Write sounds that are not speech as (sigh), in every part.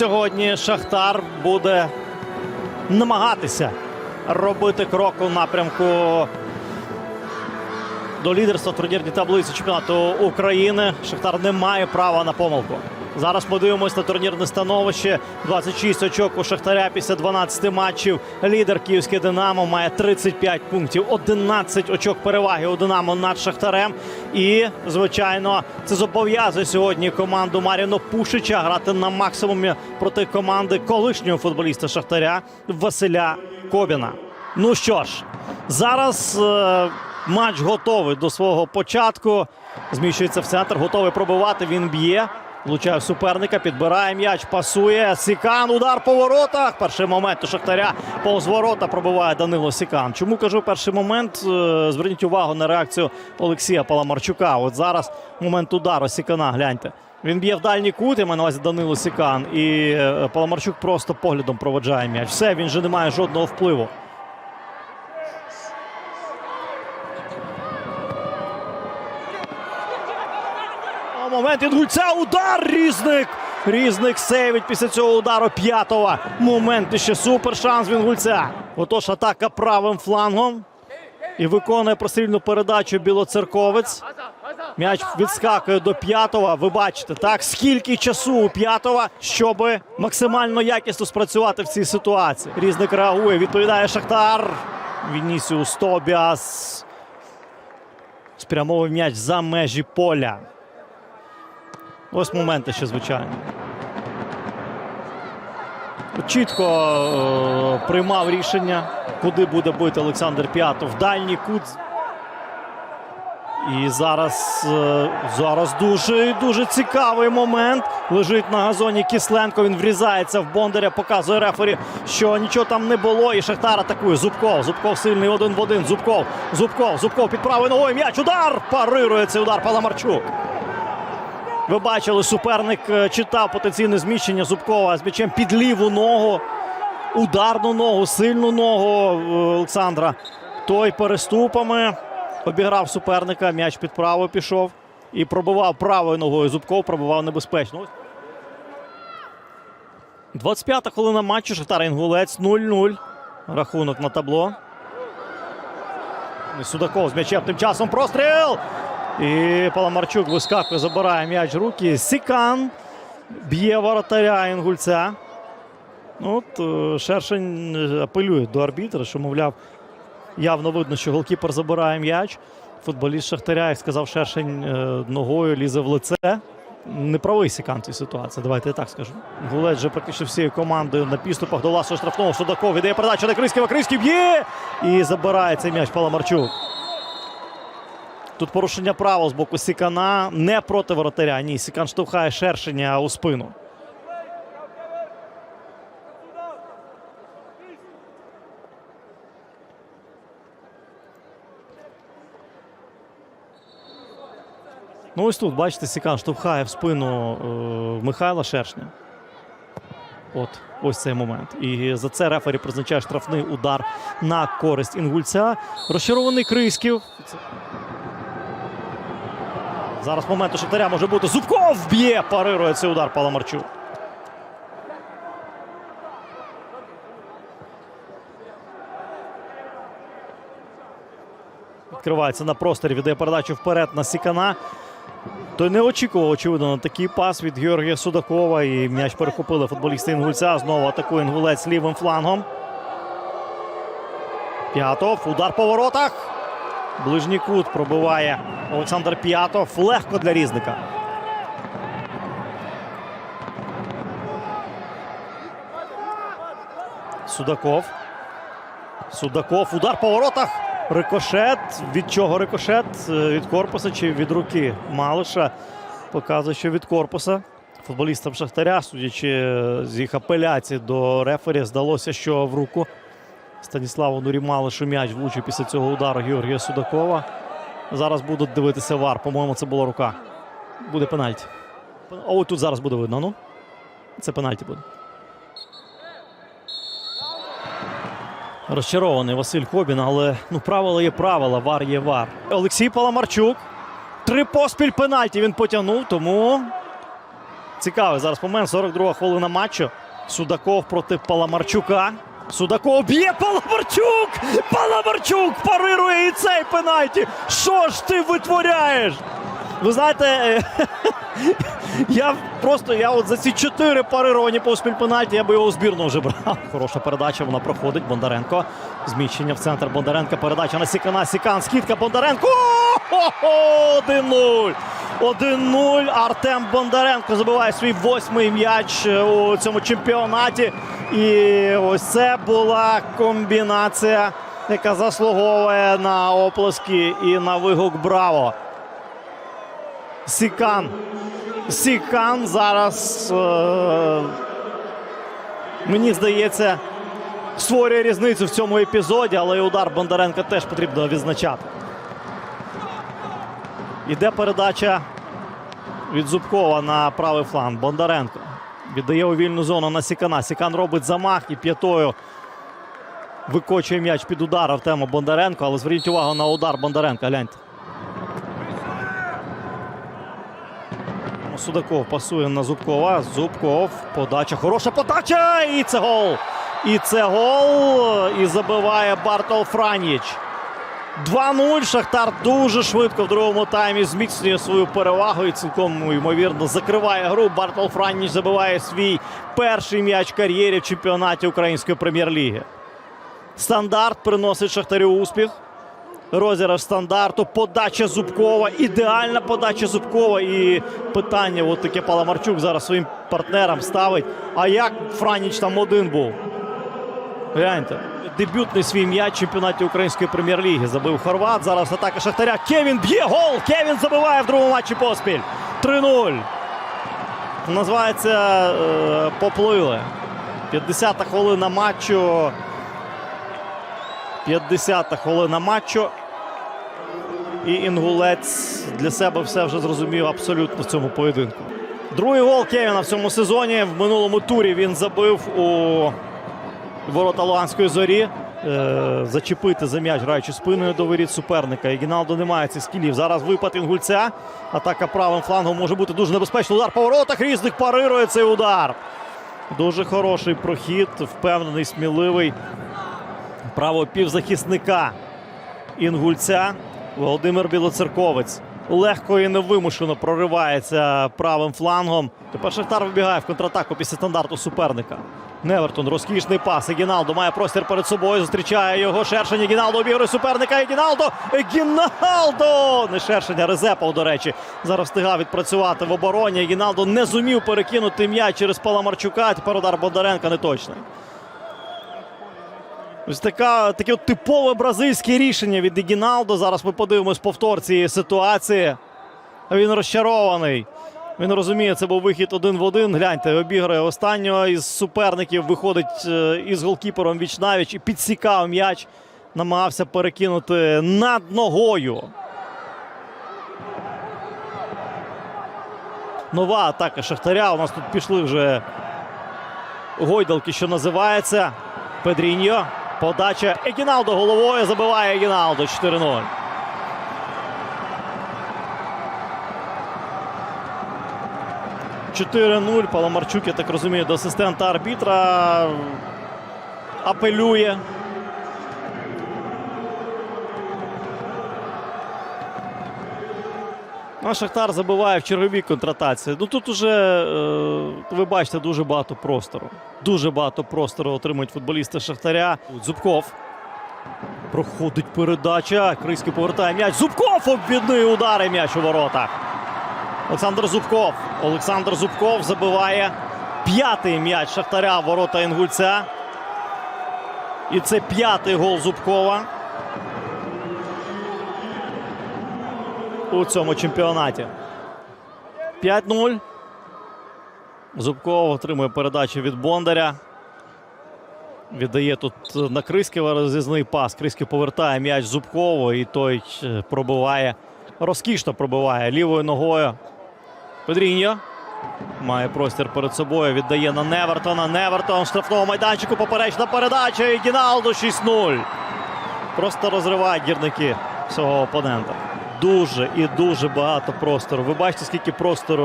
сьогодні Шахтар буде намагатися робити крок у напрямку до лідерства турнірній таблиці чемпіонату України. Шахтар не має права на помилку. Зараз ми дивимося на турнірне становище. 26 очок у Шахтаря після 12 матчів. Лідер Київське Динамо має 35 пунктів, 11 очок переваги у Динамо над Шахтарем. І, звичайно, це зобов'язує сьогодні команду Маріно Пушича грати на максимумі проти команди колишнього футболіста Шахтаря Василя Кобіна. Ну що ж, зараз е, матч готовий до свого початку. Зміщується в центр, готовий пробивати. Він б'є. Влучає суперника, підбирає м'яч, пасує. Сікан, удар по воротах. Перший момент у Шахтаря повз ворота пробиває Данило Сікан. Чому кажу перший момент? Е, Зверніть увагу на реакцію Олексія Паламарчука. От зараз момент удару Сікана. Гляньте. Він б'є в дальній кут, я маю на увазі Данило Сікан. І е, Паламарчук просто поглядом проведжає м'яч. Все, він же не має жодного впливу. А, Момент від гульця. Удар різник. Різник сейвить після цього удару п'ятого. Момент ще супер шанс від гульця. Отож, атака правим флангом. І виконує прострільну передачу білоцерковець. М'яч відскакує до п'ятого. Ви бачите, так скільки часу у п'ятого, щоб максимально якісно спрацювати в цій ситуації. Різник реагує. Відповідає Шахтар. Вінісіус Тобіас. Спрямовує м'яч за межі поля. Ось моменти ще, звичайно. Чітко е, приймав рішення, куди буде бити Олександр П'ятов. В дальній кут. І зараз, е, зараз дуже дуже цікавий момент. Лежить на газоні Кисленко. Він врізається в Бондаря, показує рефері, що нічого там не було. І Шахтар атакує. Зубков. Зубков сильний один в один. Зубков. Зубков. Зубков під правою ногою. М'яч. Удар! Парирує цей удар Паламарчук. Ви бачили, суперник е, читав потенційне зміщення Зубкова з м'ячем під ліву ногу. Ударну ногу, сильну ногу е, Олександра. Той переступами обіграв суперника. М'яч під правою пішов і пробивав правою ногою. Зубков пробивав небезпечно. Ось 25-та хвилина матчу. Шахтар Інгулець 0-0. Рахунок на табло. Судаков з м'ячем тим часом простріл. І Паламарчук вискакує, забирає м'яч руки. Сікан б'є воротаря Інгульця. Ну, От е, Шершень е, апелює до арбітра, що, мовляв, явно видно, що голкіпер забирає м'яч. Футболіст Шахтаря, як сказав Шершень, е, ногою лізе в лице. Не правий Сікан цій ситуації, давайте я так скажу. Гулець же практично всією командою на підступах до власного штрафного Судаков віддає передачу на Криськів, а Криськів б'є! І забирає цей м'яч Паламарчук. Тут порушення правил з боку Сікана не проти воротаря. Ні, Сікан штовхає шершення у спину. Ну ось тут, бачите, Сікан штовхає в спину е, Михайла Шершня. От, ось цей момент. І за це рефері призначає штрафний удар на користь інгульця. Розчарований Криськів. Зараз момент у Шахтаря може бути. Зубков б'є, парирує цей удар Паламарчук. Відкривається на просторі, віддає передачу вперед на Сікана. Той не очікував, очевидно, на такий пас від Георгія Судакова. І м'яч перехопили футболісти Інгульця. Знову атакує Інгулець лівим флангом. П'ятов. Удар по воротах. Ближній кут пробиває Олександр П'ятов. Легко для різника. Судаков. Судаков. Удар по воротах. Рикошет. Від чого рикошет? Е, Від корпуса чи від руки Малиша. Показує, що від корпуса. Футболістам Шахтаря, судячи з їх апеляції до рефері, здалося, що в руку Станіславу Нурімалишу м'яч влучив після цього удару Георгія Судакова. Зараз будуть дивитися вар. По-моєму, це була рука. Буде пенальті. О, тут зараз буде видно. Ну, це пенальті буде. Розчарований Василь Хобін, але ну, правила є правила, вар є вар. Олексій Паламарчук. Три поспіль пенальті він потягнув, тому Цікавий зараз момент. 42 хвилина матчу. Судаков проти Паламарчука. Судаков б'є Паламарчук! Паламарчук парирує і цей пенальті. Що ж ти витворяєш? Ви знаєте, е, (laughs) я просто я от за ці чотири парировані поспіль пенальті, я би його у збірну вже брав. Хороша передача, вона проходить. Бондаренко. Зміщення в центр Бондаренка. Передача на Сікана. Сікан. Скидка Бондаренко. О-хо-хо! 1-0. 1-0. Артем Бондаренко забиває свій восьмий м'яч е, у цьому чемпіонаті. І ось це була комбінація, яка заслуговує на оплески і на вигук Браво. Сікан. Сікан зараз, е, мені здається, створює різницю в цьому епізоді, але і удар Бондаренка теж потрібно відзначати. Іде передача від Зубкова на правий фланг. Бондаренко віддає у вільну зону на Сікана. Сікан робить замах і п'ятою викочує м'яч під удар Артема Бондаренко. Але зверніть увагу на удар Бондаренка. Гляньте. Судаков пасує на Зубкова. Зубков. Подача. Хороша подача. І це гол. І це гол. І забиває Бартол Франіч. 2-0. Шахтар дуже швидко в другому таймі зміцнює свою перевагу і цілком ймовірно закриває гру. Бартол Франіч забиває свій перший м'яч кар'єрі в чемпіонаті Української прем'єр-ліги. Стандарт приносить Шахтарю успіх. Розіграш стандарту, подача Зубкова, ідеальна подача Зубкова. І питання, от таке Паламарчук зараз своїм партнерам ставить. А як Франіч там один був? Гляньте. Дебютний свій м'яч чемпіонаті Української прем'єр-ліги забив Хорват. Зараз атака Шахтаря. Кевін б'є гол! Кевін забиває в другому матчі поспіль. 3-0. Називається е, поплили. 50-та хвилина матчу. 50-та хвилина матчу. І інгулець для себе все вже зрозумів абсолютно в цьому поєдинку. Другий гол Кевіна в цьому сезоні. В минулому турі він забив у ворота Луганської зорі. Е, зачепити за м'яч, граючи спиною до воріт суперника. І Гіналдо не має цих скілів. Зараз випад інгульця. Атака правим флангом може бути дуже небезпечний. Удар по воротах. Різник парирує цей удар. Дуже хороший прохід, впевнений, сміливий. Право півзахисника інгульця Володимир Білоцерковець. Легко і невимушено проривається правим флангом. Тепер Шахтар вибігає в контратаку після стандарту суперника. Невертон, розкішний пас. Егіналдо має простір перед собою. Зустрічає його Шершень. Егіналдо обігрує суперника. Егіналдо! Егіналдо! Не Шершень, а Резепов, до речі. Зараз встигав відпрацювати в обороні. Егіналдо не зумів перекинути м'яч через Паламарчука. Тепер удар Бондаренка неточний. Ось така, таке от типове бразильське рішення від Егіналдо. Зараз ми подивимось повтор цієї ситуації. Він розчарований. Він розуміє, це був вихід один в один. Гляньте, обіграє останнього із суперників. Виходить е, із голкіпером віч-навіч і підсікав м'яч. Намагався перекинути над ногою. Нова атака Шахтаря. У нас тут пішли вже гойдалки, що називається. Педріньо. Подача Егіналдо головою забиває Егіналдо 4-0. Чотири 0 Паламарчук, я так розумію, до асистента арбітра апелює. Ну, а Шахтар забиває в черговій контратації. Ну тут уже е, ви бачите дуже багато простору. Дуже багато простору отримують футболісти Шахтаря. Зубков. Проходить передача. Криський повертає м'яч. Зубков обвідний удар і м'яч у воротах. Олександр Зубков. Олександр Зубков забиває п'ятий м'яч Шахтаря ворота Інгульця. І це п'ятий гол Зубкова. у цьому чемпіонаті. 5-0. Зубков отримує передачу від Бондаря. Віддає тут на Криськіва розрізний пас. Криськів повертає м'яч Зубкову і той е, пробиває. Розкішно пробиває лівою ногою. Педріньо. Має простір перед собою. Віддає на Невертона. Невертон в штрафному майданчику. Поперечна передача. І Гіналдо 6-0. Просто розривають гірники свого опонента. дуже і дуже багато простору. Ви бачите, скільки простору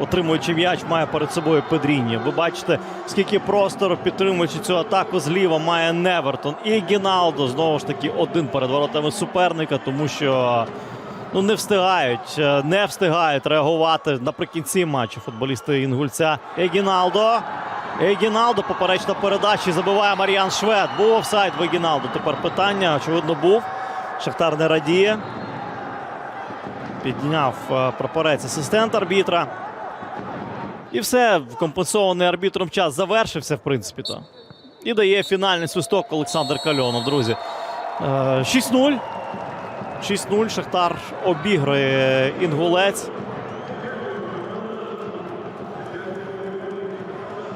отримуючи м'яч має перед собою Педрінні. Ви бачите, скільки простору підтримуючи цю атаку зліва має Невертон і Гіналдо. Знову ж таки, один перед воротами суперника, тому що ну не встигають, е, не встигають реагувати наприкінці матчу футболісти Інгульця. Егіналдо. Егіналдо, поперечна передача. Забиває Мар'ян Швед. Був офсайд в Егіналдо. Тепер питання, очевидно, був. Шахтар не радіє. Підняв е, прапорець асистент арбітра. І все, компенсований арбітром час завершився, в принципі. то. І дає фінальний свисток Олександр Кальонов, друзі. Е, 6-0. 6-0. Шахтар обіграє інгулець.